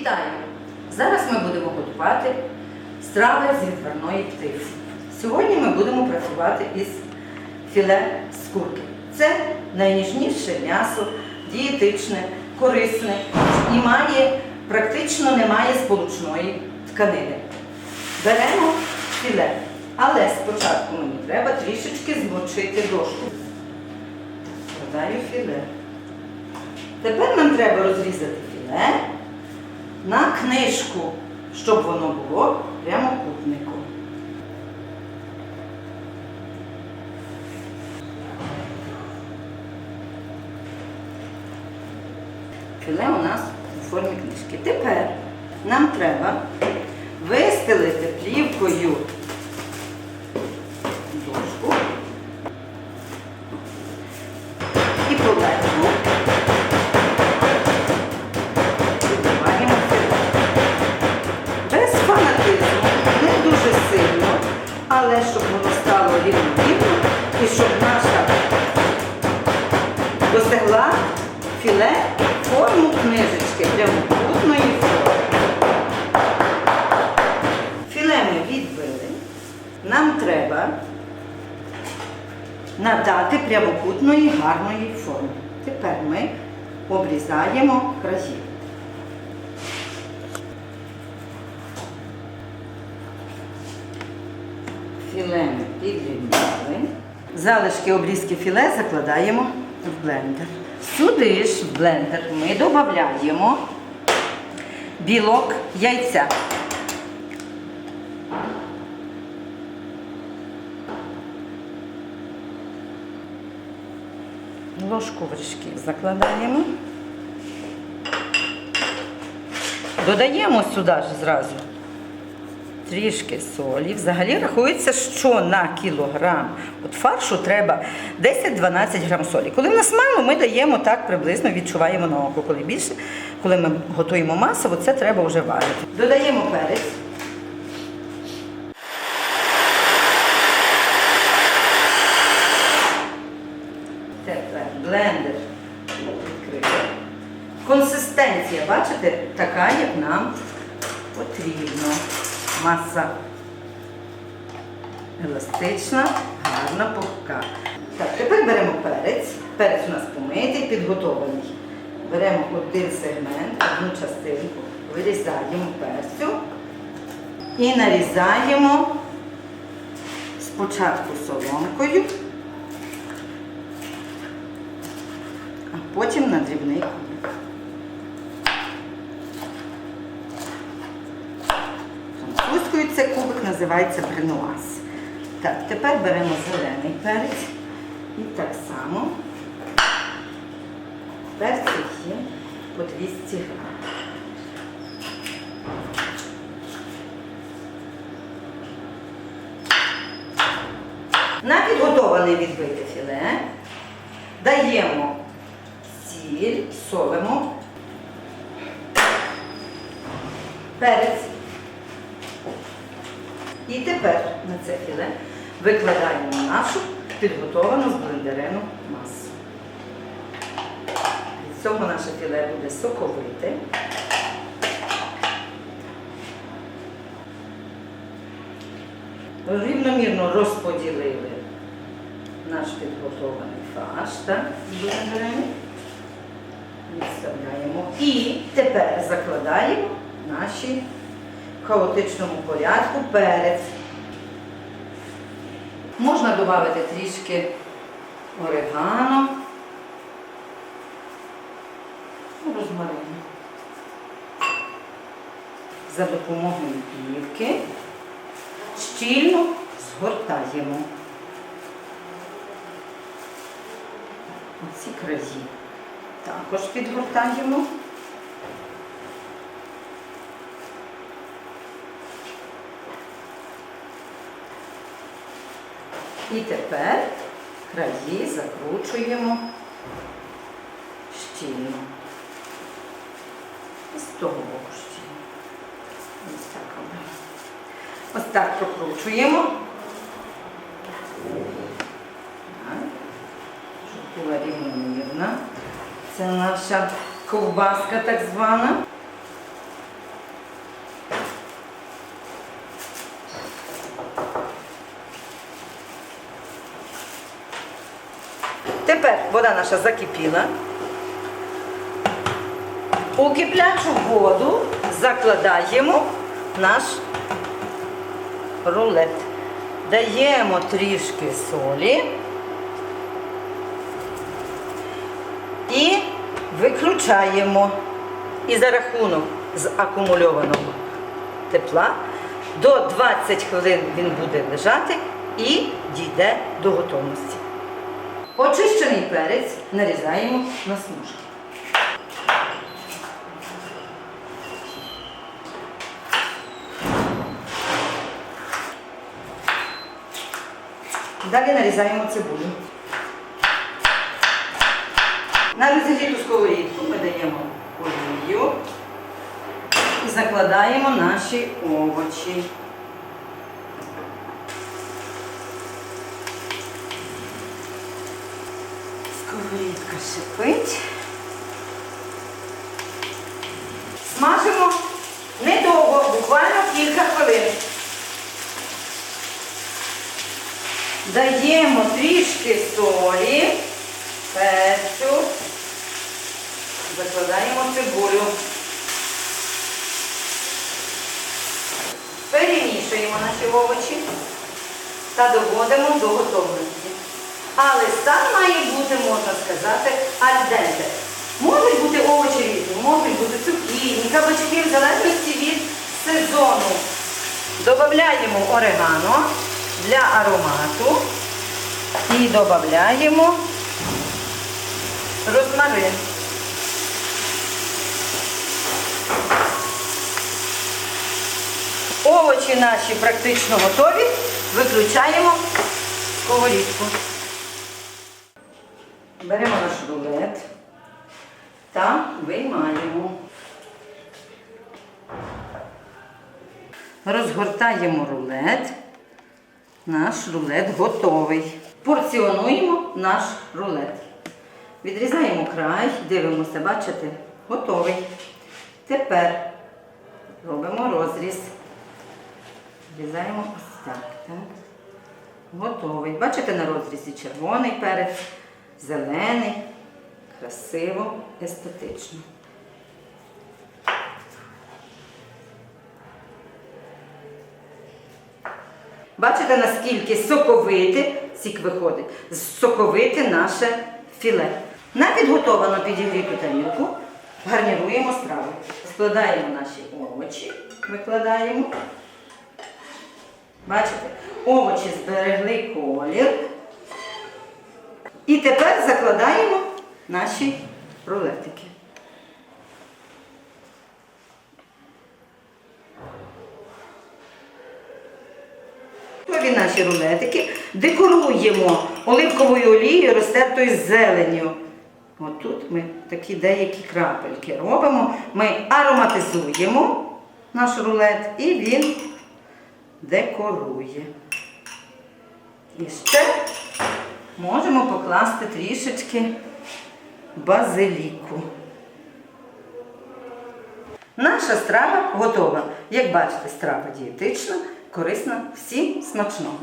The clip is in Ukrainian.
Вітаю! Зараз ми будемо готувати страви з відварної птиці. Сьогодні ми будемо працювати із філе з курки. Це найніжніше м'ясо, дієтичне, корисне і має, практично немає сполучної тканини. Беремо філе, але спочатку мені треба трішечки змочити дошку. Вкладаю філе. Тепер нам треба розрізати філе на книжку, щоб воно було прямокутником. Філе у нас у формі книжки. Тепер нам треба вистелити плівкою форму книжечки прямокутної форми. Філе ми відбили. Нам треба надати прямокутної гарної форми. Тепер ми обрізаємо краї. Філе ми підрівняли. Залишки обрізки філе закладаємо в блендер. Сюди ж в блендер ми додаємо білок яйця. Ложку вершків закладаємо. Додаємо сюди ж зразу трішки солі. Взагалі рахується, що на кілограм от фаршу треба 10-12 грам солі. Коли в нас мало, ми даємо так приблизно, відчуваємо на око. Коли більше, коли ми готуємо масово, це треба вже варити. Додаємо перець. Тепер блендер. Консистенція, бачите, така, як нам потрібно. Маса еластична, гарна, пухка. Так, тепер беремо перець. Перець у нас помитий, підготований. Беремо один сегмент, одну частинку, вирізаємо перцю і нарізаємо спочатку соломкою, а потім на дрібний кубик. Це кубик називається бренуаз. Так, тепер беремо зелений перець і так само перці по 200 грам. На підготоване відбите філе даємо сіль, солимо, перець. І тепер на це філе викладаємо нашу підготовану з блендерену масу. Від цього наше філе буде соковите. Рівномірно розподілили наш підготований фарш так, з блендерену. Відставляємо. І тепер закладаємо наші хаотичному порядку перець. Можна додати трішки орегано, розмарину. За допомогою плівки щільно згортаємо. Оці краї також підгортаємо. І тепер краї закручуємо щільно. І з того боку щільно. Ось так робимо. Ось так прокручуємо. Щоб була рівномірна. Це наша ковбаска так звана. Тепер вода наша закипіла. У киплячу воду закладаємо наш рулет. Даємо трішки солі і виключаємо. І за рахунок закумульованого тепла до 20 хвилин він буде лежати і дійде до готовності. Очищений перець нарізаємо на смужки. Далі нарізаємо цибулю. На розігріту сковорідку ми даємо олію і закладаємо наші овочі. Сковорідка шипить. Смажимо недовго, буквально кілька хвилин. Даємо трішки солі, перцю, закладаємо цибулю. Перемішуємо наші овочі та доводимо до готовності. Але стан має бути, можна сказати, альденте. Можуть бути овочі різні, можуть бути цукіні, кабачки, в залежності від сезону. Додаємо орегано для аромату і додаємо розмарин. Овочі наші практично готові. Виключаємо сковорідку. Беремо наш рулет та виймаємо. Розгортаємо рулет. Наш рулет готовий. Порціонуємо наш рулет. Відрізаємо край, дивимося, бачите? Готовий. Тепер робимо розріз. Відрізаємо ось так. так. Готовий. Бачите на розрізі червоний перець, зелений, красиво, естетично. Бачите, наскільки соковите, сік виходить, соковите наше філе. На підготовану підігріту тарілку гарніруємо страву. Складаємо наші овочі, викладаємо. Бачите, овочі зберегли колір. І тепер закладаємо наші рулетики. Готові наші рулетики. Декоруємо оливковою олією, розтертою зеленню. Отут ми такі деякі крапельки робимо. Ми ароматизуємо наш рулет і він декорує. І ще можемо покласти трішечки базиліку. Наша страва готова. Як бачите, страва дієтична, корисна, всім смачного.